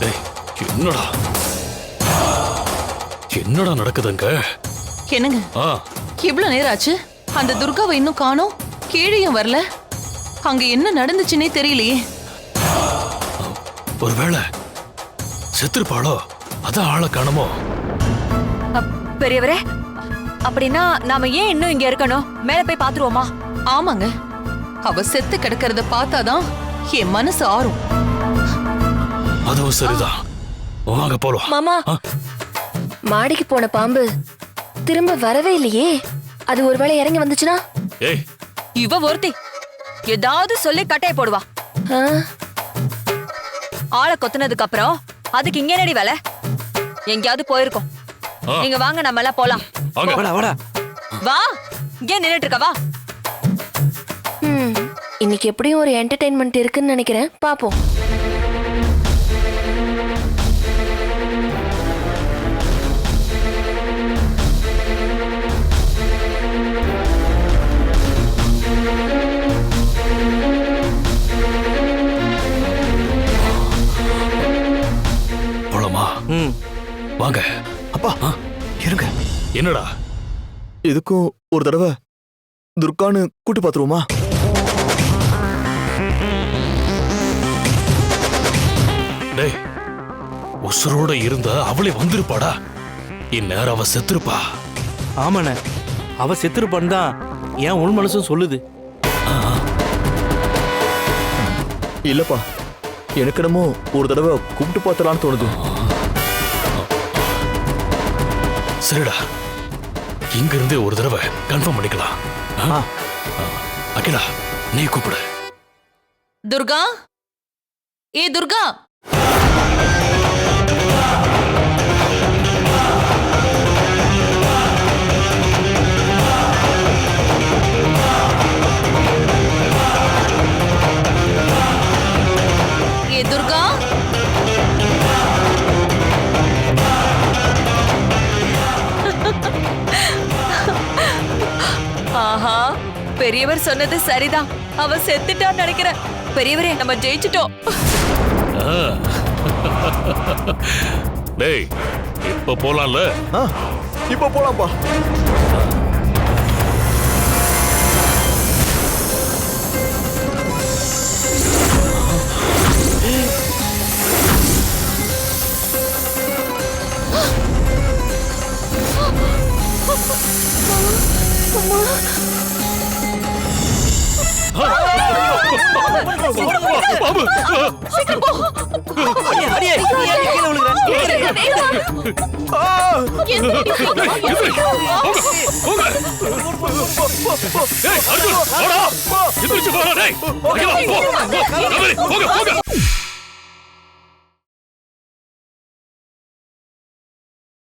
என்னடா? என்னடா நடக்குதுங்க? என்னங்க? ஆ. இவ்வளவு நேரம் ஆச்சு? அந்த துர்காவை இன்னும் காணோம்? கீழேயும் வரல? அங்க என்ன நடந்துச்சுன்னே தெரியலையே. ஒருவேளை செத்துருப்பாளோ? அதான் ஆளை காணுமோ? பெரியவரே அப்படின்னா நாம ஏன் இன்னும் இங்க இருக்கணும்? மேல போய் பாத்துருவோமா? ஆமாங்க. அவ செத்து கிடக்கிறத பார்த்தாதான் என் மனசு ஆறும். அதுவும் சரிதான் வாங்க போலாம். மாமா. மாடிக்கு போன பாம்பு திரும்ப வரவே இல்லையே. அது ஒருவேளை இறங்கி வந்துச்சுன்னா? ஏய். இவ ஒருத்தி. ஏதாவது சொல்லி கட்டைய போடுவா. ஆ, ஆளை கொத்துனதுக்கு அப்புறம் அதுக்கு இங்க என்னடி வேலை? எங்கேயாவது போயிருக்கோம். ஆ. நீங்க வாங்க நம்ம எல்லாம் போலாம். வாங்க. வாடா வாடா. வா. இங்கே நின்னுட்டு இருக்க வா. ம், இன்னைக்கு எப்படியும் ஒரு என்டர்டைன்மெண்ட் இருக்குன்னு நினைக்கிறேன். பாப்போம். வாங்க. அப்பா இருங்க. என்னடா? எதுக்கும் ஒரு தடவை துர்கான்னு கூட்டி பார்த்துருவோமா? டேய் உசுரோட இருந்தா அவளே வந்திருப்பாடா. இந்நேரம் அவ செத்துருப்பா. ஆமாண்ணே அவ செத்துருப்பான்னு தான் என் உள் மனசும் சொல்லுது. இல்லப்பா எனக்கு என்னமோ ஒரு தடவை கூப்பிட்டு பார்த்தலான்னு தோணுது. சரிடா இங்க இருந்தே ஒரு தடவை கன்ஃபார்ம் பண்ணிக்கலாம். அகிலா நீ கூப்பிடு. துர்கா? ஏ துர்கா! துர்கா? ஆஹா பெரியவர் சொன்னது சரிதான். அவ செத்துட்டான்னு நினைக்கிறேன். பெரியவரே நம்ம ஜெயிச்சிட்டோம். டேய் இப்ப போலாம்ல? இப்போ போலாம்ப்பா பாபு போங்க ஏய் அர்ஜுன் வாடா எந்திரிச்சு வாடா டேய் அகிலா போ போ, போங்க போங்க